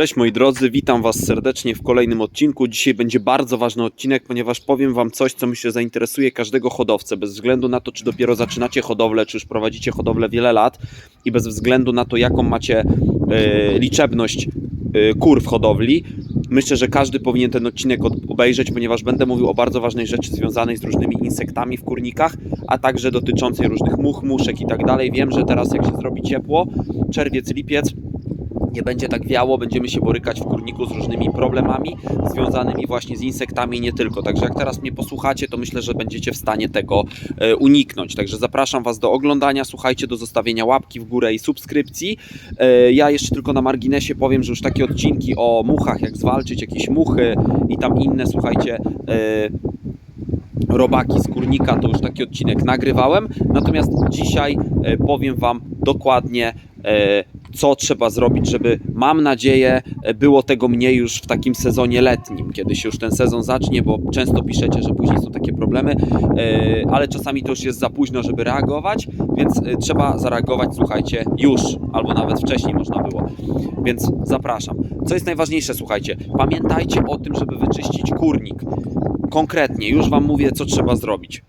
Cześć moi drodzy, witam Was serdecznie w kolejnym odcinku. Dzisiaj będzie bardzo ważny odcinek, ponieważ powiem Wam coś, co myślę zainteresuje każdego hodowcę, bez względu na to, czy dopiero zaczynacie hodowlę, czy już prowadzicie hodowlę wiele lat i bez względu na to, jaką macie e, liczebność e, kur w hodowli. Myślę, że każdy powinien ten odcinek od- obejrzeć, ponieważ będę mówił o bardzo ważnej rzeczy związanej z różnymi insektami w kurnikach, a także dotyczącej różnych much, muszek i tak dalej. Wiem, że teraz jak się zrobi ciepło, czerwiec, lipiec, nie będzie tak wiało, będziemy się borykać w kurniku z różnymi problemami związanymi właśnie z insektami i nie tylko. Także jak teraz mnie posłuchacie, to myślę, że będziecie w stanie tego e, uniknąć. Także zapraszam Was do oglądania, słuchajcie, do zostawienia łapki w górę i subskrypcji. E, ja jeszcze tylko na marginesie powiem, że już takie odcinki o muchach, jak zwalczyć jakieś muchy i tam inne, słuchajcie, e, robaki z kurnika, to już taki odcinek nagrywałem. Natomiast dzisiaj powiem Wam dokładnie, co trzeba zrobić, żeby, mam nadzieję, było tego mniej już w takim sezonie letnim, kiedy się już ten sezon zacznie, bo często piszecie, że później są takie problemy, e, ale czasami to już jest za późno, żeby reagować, więc e, trzeba zareagować, słuchajcie, już, albo nawet wcześniej można było. Więc zapraszam. Co jest najważniejsze, słuchajcie, pamiętajcie o tym, żeby wyczyścić kurnik konkretnie, już Wam mówię, co trzeba zrobić.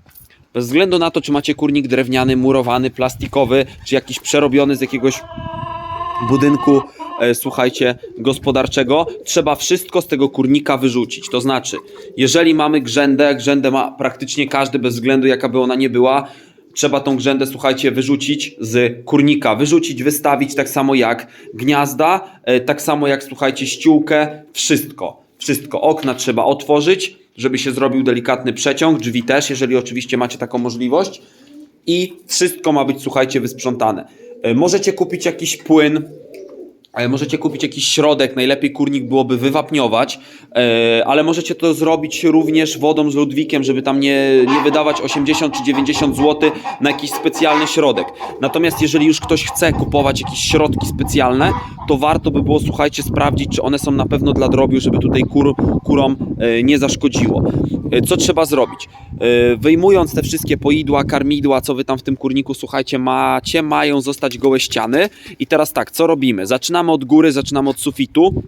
Bez względu na to, czy macie kurnik drewniany, murowany, plastikowy, czy jakiś przerobiony z jakiegoś budynku, e, słuchajcie, gospodarczego, trzeba wszystko z tego kurnika wyrzucić. To znaczy, jeżeli mamy grzędę, grzędę ma praktycznie każdy, bez względu jaka by ona nie była, trzeba tą grzędę, słuchajcie, wyrzucić z kurnika. Wyrzucić, wystawić, tak samo jak gniazda, e, tak samo jak, słuchajcie, ściółkę, wszystko. Wszystko. Okna trzeba otworzyć, żeby się zrobił delikatny przeciąg, drzwi też, jeżeli oczywiście macie taką możliwość. I wszystko ma być, słuchajcie, wysprzątane. E, Możecie kupić jakiś płyn, Możecie kupić jakiś środek, najlepiej kurnik byłoby wywapniować, e, ale możecie to zrobić również wodą z Ludwikiem, żeby tam nie, nie wydawać 80 czy 90 zł na jakiś specjalny środek. Natomiast jeżeli już ktoś chce kupować jakieś środki specjalne, to warto by było, słuchajcie, sprawdzić, czy one są na pewno dla drobiu, żeby tutaj kur, kurom e, nie zaszkodziło. E, Co trzeba zrobić? E, Wyjmując te wszystkie poidła, karmidła, co wy tam w tym kurniku, słuchajcie, macie, mają zostać gołe ściany. I teraz tak, co robimy? Zaczynamy od góry, zaczynamy od sufitu.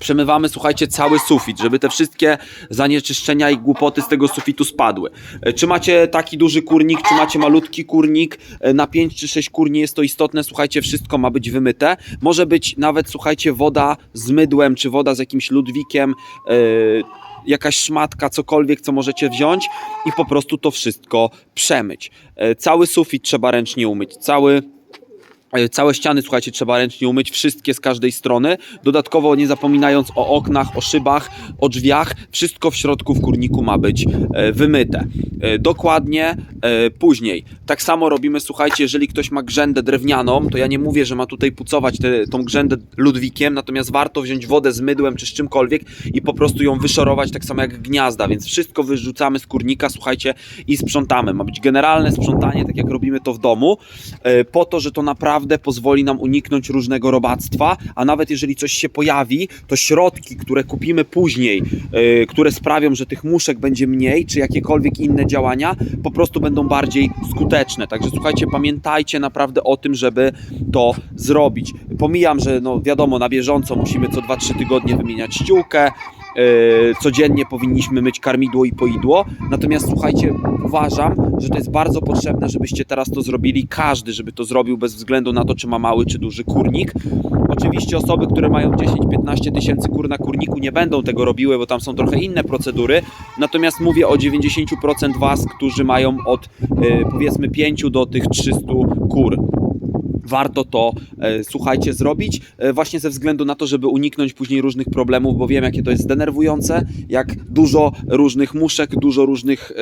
Przemywamy, słuchajcie, cały sufit, żeby te wszystkie zanieczyszczenia i głupoty z tego sufitu spadły. E, Czy macie taki duży kurnik, czy macie malutki kurnik, e, na 5 czy 6 kur nie jest to istotne, słuchajcie, wszystko ma być wymyte. Może być nawet, słuchajcie, woda z mydłem, czy woda z jakimś ludwikiem, e, jakaś szmatka, cokolwiek, co możecie wziąć i po prostu to wszystko przemyć. E, Cały sufit trzeba ręcznie umyć, cały Całe ściany, słuchajcie, trzeba ręcznie umyć, wszystkie z każdej strony. Dodatkowo nie zapominając o oknach, o szybach, o drzwiach, wszystko w środku w kurniku ma być e, wymyte. E, Dokładnie e, później. Tak samo robimy, słuchajcie, jeżeli ktoś ma grzędę drewnianą, to ja nie mówię, że ma tutaj pucować te, tą grzędę ludwikiem, natomiast warto wziąć wodę z mydłem czy z czymkolwiek i po prostu ją wyszorować tak samo jak gniazda, więc wszystko wyrzucamy z kurnika, słuchajcie, i sprzątamy. Ma być generalne sprzątanie, tak jak robimy to w domu, e, po to, że to naprawdę pozwoli nam uniknąć różnego robactwa, a nawet jeżeli coś się pojawi, to środki, które kupimy później, e, które sprawią, że tych muszek będzie mniej, czy jakiekolwiek inne działania, po prostu będą bardziej skuteczne. Także słuchajcie, pamiętajcie naprawdę o tym, żeby to zrobić. Pomijam, że no wiadomo, na bieżąco musimy co 2-3 tygodnie wymieniać ściółkę, Yy, codziennie powinniśmy myć karmidło i poidło. Natomiast słuchajcie, uważam, że to jest bardzo potrzebne, żebyście teraz to zrobili. Każdy, żeby to zrobił bez względu na to, czy ma mały, czy duży kurnik. Oczywiście osoby, które mają 10-15 tysięcy kur na kurniku nie będą tego robiły, bo tam są trochę inne procedury. Natomiast mówię o 90% Was, którzy mają od yy, powiedzmy 5 do tych 300 kur warto to, e, słuchajcie, zrobić, e, właśnie ze względu na to, żeby uniknąć później różnych problemów, bo wiem, jakie to jest denerwujące, jak dużo różnych muszek, dużo różnych e,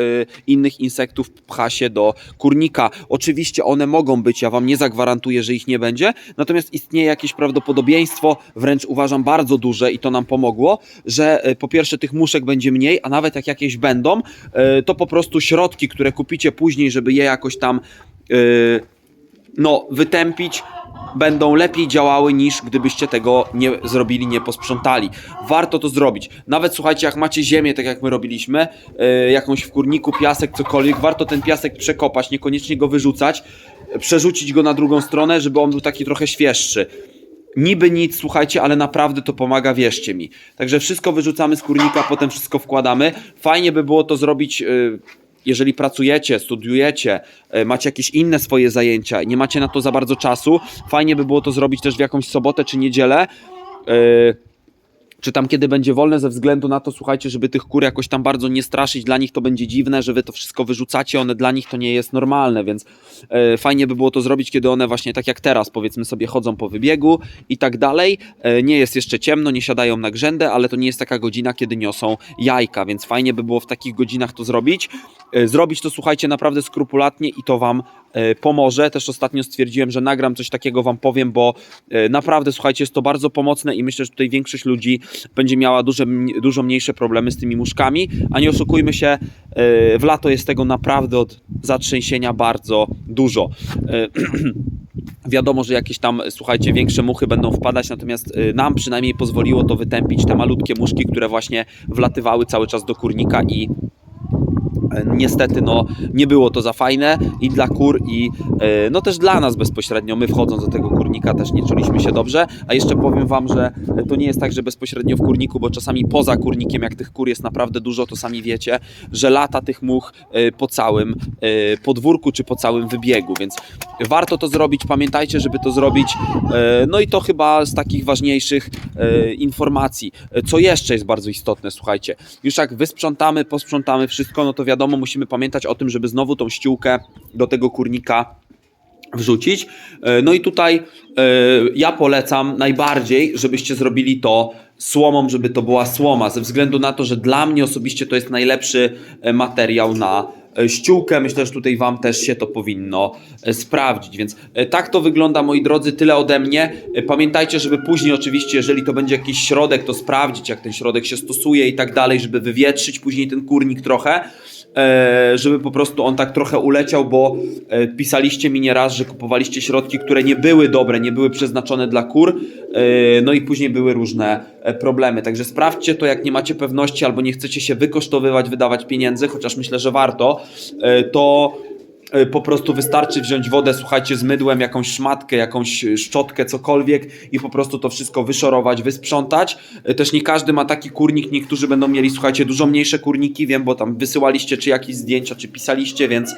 innych insektów pcha się do kurnika. Oczywiście one mogą być, ja Wam nie zagwarantuję, że ich nie będzie, natomiast istnieje jakieś prawdopodobieństwo, wręcz uważam bardzo duże i to nam pomogło, że po pierwsze tych muszek będzie mniej, a nawet jak jakieś będą, to po prostu środki, które kupicie później, żeby je jakoś tam no, wytępić, będą lepiej działały niż gdybyście tego nie zrobili, nie posprzątali. Warto to zrobić. Nawet słuchajcie, jak macie ziemię, tak jak my robiliśmy, yy, jakąś w kurniku, piasek, cokolwiek, warto ten piasek przekopać, niekoniecznie go wyrzucać, przerzucić go na drugą stronę, żeby on był taki trochę świeższy. Niby nic, słuchajcie, ale naprawdę to pomaga, wierzcie mi. Także wszystko wyrzucamy z kurnika, potem wszystko wkładamy. Fajnie by było to zrobić. Yy, jeżeli pracujecie, studiujecie, e, macie jakieś inne swoje zajęcia i nie macie na to za bardzo czasu, fajnie by było to zrobić też w jakąś sobotę czy niedzielę. Czy tam kiedy będzie wolne, ze względu na to, słuchajcie, żeby tych kur jakoś tam bardzo nie straszyć, dla nich to będzie dziwne, że wy to wszystko wyrzucacie, one dla nich to nie jest normalne, więc e, fajnie by było to zrobić, kiedy one właśnie tak jak teraz, powiedzmy sobie, chodzą po wybiegu i tak dalej. E, nie jest jeszcze ciemno, nie siadają na grzędę, ale to nie jest taka godzina, kiedy niosą jajka, więc fajnie by było w takich godzinach to zrobić. E, Zrobić to, słuchajcie, naprawdę skrupulatnie i to Wam e, pomoże. Też ostatnio stwierdziłem, że nagram coś takiego Wam powiem, bo e, naprawdę, słuchajcie, jest to bardzo pomocne i myślę, że tutaj większość ludzi będzie miała duże, dużo mniejsze problemy z tymi muszkami, a nie oszukujmy się, e, w lato jest tego naprawdę od zatrzęsienia bardzo dużo. E, Wiadomo, że jakieś tam, słuchajcie, większe muchy będą wpadać, natomiast y, nam przynajmniej pozwoliło to wytępić te malutkie muszki, które właśnie wlatywały cały czas do kurnika i e, niestety no nie było to za fajne i dla kur i e, no też dla nas bezpośrednio, my wchodząc do tego kurnika też nie czuliśmy się dobrze, a jeszcze powiem Wam, że to nie jest tak, że bezpośrednio w kurniku, bo czasami poza kurnikiem, jak tych kur jest naprawdę dużo, to sami wiecie, że lata tych much e, po całym e, podwórku czy po całym wybiegu, więc warto to zrobić, pamiętajcie, żeby to zrobić, e, no i to chyba z takich ważniejszych informacji. Co jeszcze jest bardzo istotne, słuchajcie, już jak wysprzątamy, posprzątamy wszystko, no to wiadomo, musimy pamiętać o tym, żeby znowu tą ściółkę do tego kurnika wrzucić. E, No i tutaj e, ja polecam najbardziej, żebyście zrobili to słomą, żeby to była słoma, ze względu na to, że dla mnie osobiście to jest najlepszy e, materiał na ściółkę. Myślę, że tutaj Wam też się to powinno sprawdzić. Więc tak to wygląda, moi drodzy, tyle ode mnie. Pamiętajcie, żeby później oczywiście, jeżeli to będzie jakiś środek, to sprawdzić, jak ten środek się stosuje i tak dalej, żeby wywietrzyć później ten kurnik trochę żeby po prostu on tak trochę uleciał, bo e, pisaliście mi nieraz, że kupowaliście środki, które nie były dobre, nie były przeznaczone dla kur, e, no i później były różne e, problemy. Także sprawdźcie to, jak nie macie pewności albo nie chcecie się wykosztowywać, wydawać pieniędzy, chociaż myślę, że warto, e, to e, po prostu wystarczy wziąć wodę, słuchajcie, z mydłem, jakąś szmatkę, jakąś e, szczotkę, cokolwiek i po prostu to wszystko wyszorować, wysprzątać. E, Też nie każdy ma taki kurnik, niektórzy będą mieli, słuchajcie, dużo mniejsze kurniki, wiem, bo tam wysyłaliście czy jakieś zdjęcia, czy pisaliście, więc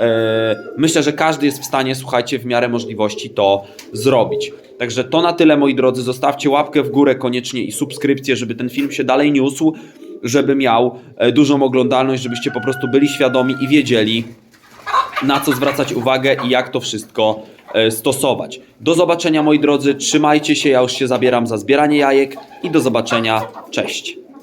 e, myślę, że każdy jest w stanie, słuchajcie, w miarę możliwości to zrobić. Także to na tyle, moi drodzy. Zostawcie łapkę w górę koniecznie i subskrypcję, żeby ten film się dalej niósł, żeby miał e, dużą oglądalność, żebyście po prostu byli świadomi i wiedzieli, na co zwracać uwagę i jak to wszystko e, stosować. Do zobaczenia moi drodzy, trzymajcie się, ja już się zabieram za zbieranie jajek i do zobaczenia, cześć.